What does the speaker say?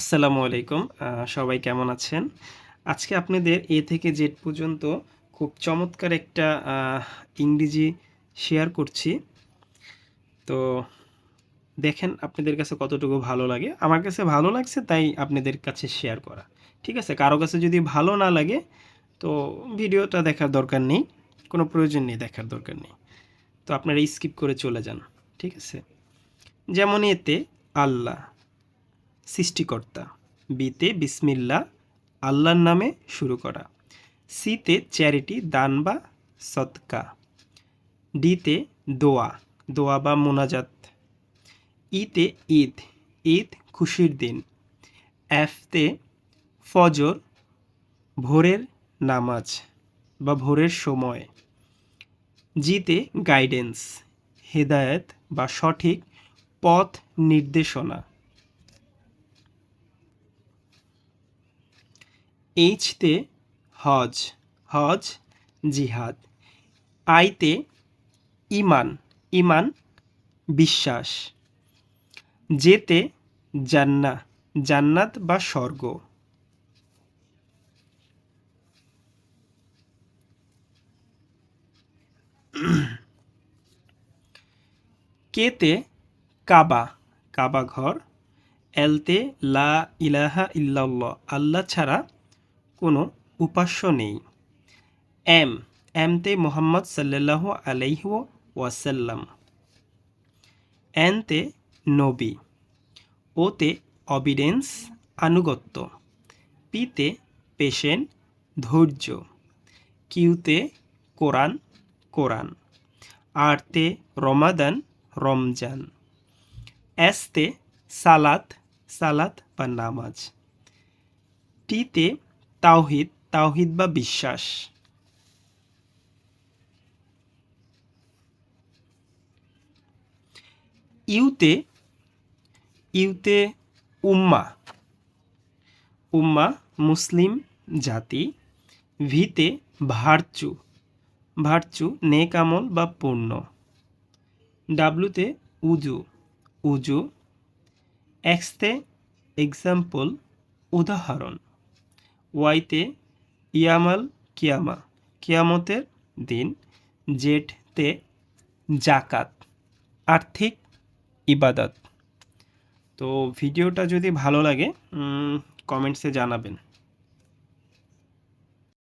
আসসালামু আলাইকুম সবাই কেমন আছেন? আজকে আপনাদের এ থেকে জেড পর্যন্ত খুব চমৎকার একটা ইংরেজি শেয়ার করছি। তো দেখেন আপনাদের কাছে কতটুকু ভালো লাগে। আমার কাছে ভালো লাগছে, তাই আপনাদের কাছে শেয়ার করা। ঠিক আছে, কারও কাছে যদি ভালো না লাগে, তো ভিডিওটা দেখার দরকার নেই, কোনো প্রয়োজন নেই, দেখার দরকার নেই। তো আপনারা স্কিপ করে চলে যান, ঠিক আছে? যেমন এতে আল্লাহ সৃষ্টিকর্তা। বিতে বিসমিল্লা, আল্লাহর নামে শুরু করা। সিতে চ্যারিটি, দান বা সৎকা ডিতে দোয়া দোয়া বা মোনাজাত। ইতে ঈদ ঈদ খুশির দিন। এফতে ফজর, ভোরের নামাজ বা ভোরের সময়। জিতে গাইডেন্স, হেদায়েত বা সঠিক পথ নির্দেশনা। এইচতে হজ হজ, জিহাদ। আইতে ইমান ইমান, বিশ্বাস। যেতে জান্না জান্নাত বা স্বর্গ। কেতে কাবা কাবা ঘর। এলতে লা ইলাহা ইল্লাল্লাহ, আল্লাহ ছাড়া কোনো উপাস্য নেই। এম, এমতে মোহাম্মদ সাল্লাহ আলাইহ ওয়াসাল্লাম। এনতে নবী। ওতে অবিডেন্স আনুগত্য। পিতে পেশেন্ট ধৈর্য। কিউতে কোরআন কোরআন। আরতে রমাদান, রমজান। এসতে সালাত সালাত বা নামাজ। টিতে তাওহিদ তাওহিদ বা বিশ্বাস। ইউতে ইউতে উম্মা উম্মা মুসলিম জাতি, ভিতে ভার্চু ভার্চু নেক আমল বা পূর্ণ। ডাব্লুতে উজু উজু এক্সতে এক্সাম্পল, উদাহরণ। ওয়াইতে ইয়ামাল কিয়ামা, কিয়ামতের দিন জেডতে জাকাত আর্থিক ইবাদত। তো ভিডিওটা যদি ভালো লাগে কমেন্টসে জানাবেন।